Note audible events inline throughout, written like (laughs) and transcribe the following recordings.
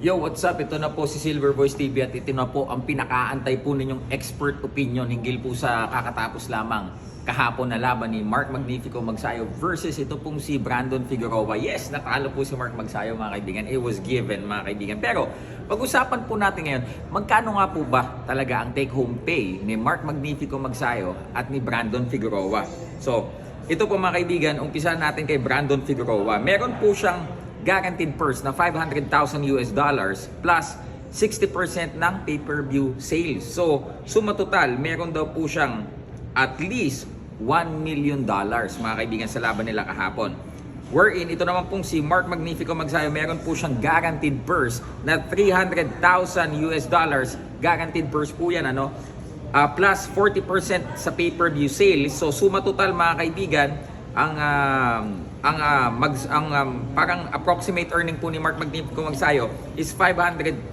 Yo, what's up? Ito na po si Silver Voice TV at ito na po ang pinakaantay po ninyong expert opinion hinggil po sa kakatapos lamang kahapon na laban ni Mark Magnifico Magsayo versus ito pong si Brandon Figueroa. Yes, natalo po si Mark Magsayo mga kaibigan. It was given mga kaibigan. Pero pag-usapan po natin ngayon, magkano nga po ba talaga ang take-home pay ni Mark Magnifico Magsayo at ni Brandon Figueroa? So, ito po mga kaibigan, umpisa natin kay Brandon Figueroa. Meron po siyang guaranteed purse na 500,000 US dollars plus 60% ng pay-per-view sales. So, suma total, meron daw po siyang at least 1 million dollars mga kaibigan sa laban nila kahapon. Wherein, ito naman pong si Mark Magnifico Magsayo, meron po siyang guaranteed purse na 300,000 US dollars. Guaranteed purse po yan, ano? Ah, plus 40% sa pay-per-view sales. So, suma total mga kaibigan, ang ah, ang ah, mag, ang um, parang approximate earning po ni Mark Magnifico Magsayo is 500,000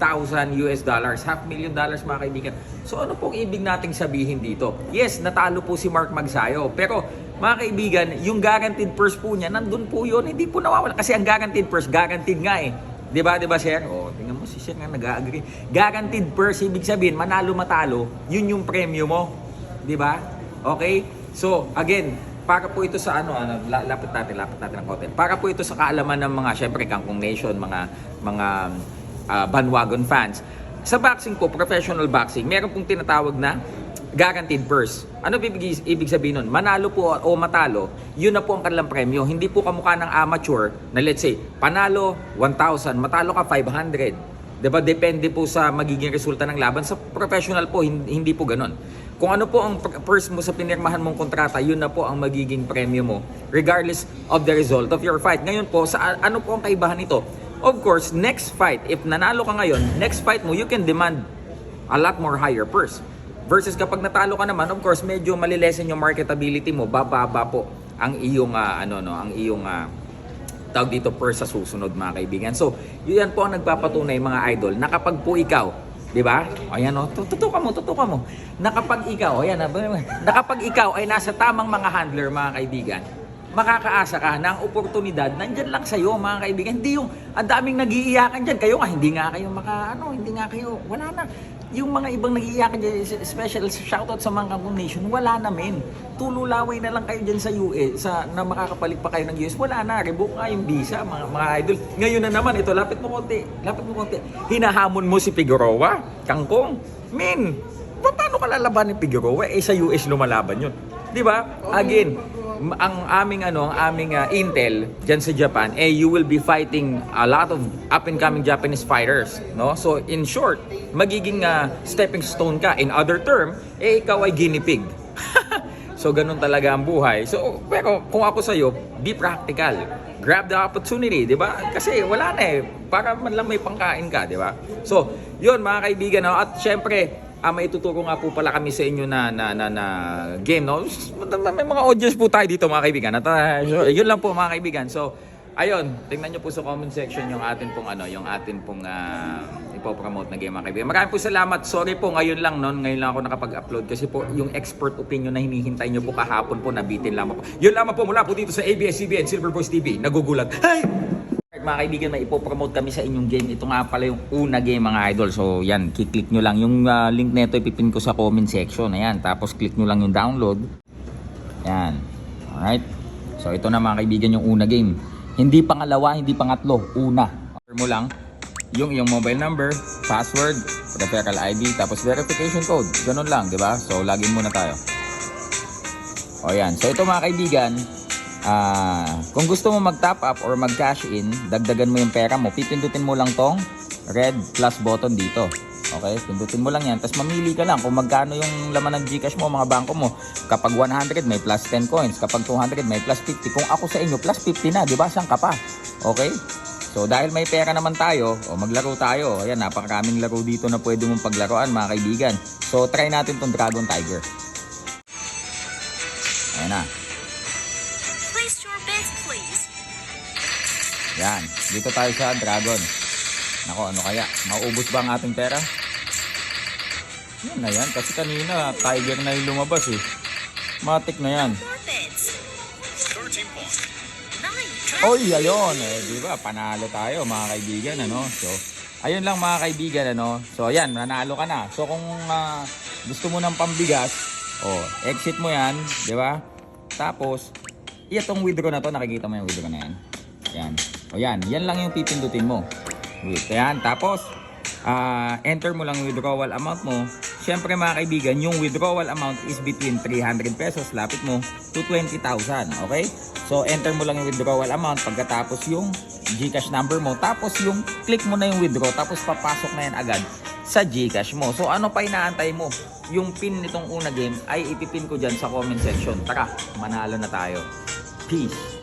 US dollars, half million dollars mga kaibigan. So ano pong ibig nating sabihin dito? Yes, natalo po si Mark Magsayo, pero mga kaibigan, yung guaranteed purse po niya, nandun po yun, hindi po nawawala. Kasi ang guaranteed purse, guaranteed nga eh. Di ba, di ba, sir? O, tingnan mo, si sir nga nag-agree. Guaranteed purse, ibig sabihin, manalo matalo, yun yung premyo mo. Di ba? Okay? So, again, para po ito sa ano, ano la- lapit natin, lapit natin ang hotel. Para po ito sa kaalaman ng mga, syempre, Kangkong Nation, mga, mga ah, bandwagon fans. Sa boxing po, professional boxing, meron pong tinatawag na guaranteed purse. Ano ibig, ibig sabihin nun? Manalo po o matalo, yun na po ang kanilang premyo. Hindi po kamukha ng amateur na let's say, panalo 1,000, matalo ka 500. 'Di ba? Depende po sa magiging resulta ng laban. Sa professional po, hin- hindi po ganun. Kung ano po ang purse mo sa pinirmahan mong kontrata, yun na po ang magiging premyo mo regardless of the result of your fight. Ngayon po, sa ano po ang kaibahan nito? Of course, next fight, if nanalo ka ngayon, next fight mo, you can demand a lot more higher purse. Versus kapag natalo ka naman, of course, medyo malilesen yung marketability mo, bababa po ang iyong ah, ano no, ang iyong ah, tawag dito purse sa susunod mga kaibigan. So, yun po ang nagpapatunay mga idol na kapag po ikaw, di ba? Ayan o, tutukan mo, tutukan mo. Na kapag ikaw, ayan na, (laughs) na kapag ikaw ay nasa tamang mga handler mga kaibigan, makakaasa ka ng oportunidad nandyan lang sa'yo mga kaibigan. Hindi yung ang daming nagiiyakan dyan. Kayo nga, hindi nga kayo maka, ano, hindi nga kayo, wala na. Yung mga ibang nagiiyakan dyan, special shoutout sa mga Nation, wala na men. Tululaway na lang kayo dyan sa US, sa, na makakapalit pa kayo ng US. Wala na, revoke nga yung visa, mga, mga idol. Ngayon na naman, ito, lapit mo konti, lapit mo konti. Hinahamon mo si Figueroa, Kangkong. Men, pa- paano ka lalaban ni Figueroa? Eh, sa US lumalaban yun. Di ba? Again, ang aming ano, ang aming ah, intel diyan sa Japan, eh you will be fighting a lot of up and coming Japanese fighters, no? So in short, magiging ah, stepping stone ka. In other term, eh ikaw ay guinea pig. (laughs) so ganun talaga ang buhay. So pero kung ako sa iyo, be practical. Grab the opportunity, 'di ba? Kasi wala na eh. Para man lang may pangkain ka, 'di ba? So, 'yun mga kaibigan, no? at syempre, ah, may tuturo nga po pala kami sa inyo na na na, na game no. May mga audience po tayo dito mga kaibigan. At ah, yun lang po mga kaibigan. So, ayun, tingnan niyo po sa comment section yung atin pong ano, yung atin pong ah, ipopromote na game mga kaibigan. Maraming po salamat. Sorry po ngayon lang noon, ngayon lang ako nakapag-upload kasi po yung expert opinion na hinihintay niyo po kahapon po nabitin lamang po. Yun lamang po mula po dito sa ABS-CBN Silver Voice TV. Nagugulat. Hey! Mga kaibigan, may ipopromote kami sa inyong game. Ito nga pala yung una game mga idol. So yan, kiklik nyo lang. Yung ah, link nito ipipin ko sa comment section. Ayan, tapos click nyo lang yung download. Yan. Alright. So ito na mga kaibigan yung una game. Hindi pangalawa, hindi pangatlo. Una. Order mo lang yung iyong mobile number, password, referral ID, tapos verification code. Ganun lang, di ba? So login muna tayo. O yan. So ito mga kaibigan, ah kung gusto mo mag-top up or mag-cash in, dagdagan mo yung pera mo, pipindutin mo lang tong red plus button dito. Okay, pindutin mo lang yan. Tapos mamili ka lang kung magkano yung laman ng Gcash mo, mga bangko mo. Kapag 100, may plus 10 coins. Kapag 200, may plus 50. Kung ako sa inyo, plus 50 na. Di ba? Saan ka pa? Okay? So dahil may pera naman tayo, o maglaro tayo. Ayan, napakaraming laro dito na pwede mong paglaruan mga kaibigan. So try natin tong Dragon Tiger. Ayan na. Place your bets, please. Yan. Dito tayo sa Dragon. Nako, ano kaya? Mauubos ba ang ating pera? Yan na yan. Kasi kanina, Tiger na yung lumabas eh. Matik na yan. Your bets. 13 points. Nine. Oy, ayun. Eh, di ba? Panalo tayo mga kaibigan, ano? So, ayun lang mga kaibigan, ano. So, ayan, nanalo ka na. So, kung ah, gusto mo ng pambigas, oh, exit mo yan, di ba? Tapos, itong withdraw na to, nakikita mo yung withdraw na yan. Yan. O yan, yan lang yung pipindutin mo. Wait, ayan. Tapos, ah, enter mo lang yung withdrawal amount mo. Siyempre mga kaibigan, yung withdrawal amount is between 300 pesos, lapit mo, to 20,000. Okay? So, enter mo lang yung withdrawal amount pagkatapos yung Gcash number mo. Tapos yung click mo na yung withdraw. Tapos papasok na yan agad sa Gcash mo. So, ano pa inaantay mo? Yung pin nitong una game ay ipipin ko dyan sa comment section. Tara, manalo na tayo. Peace!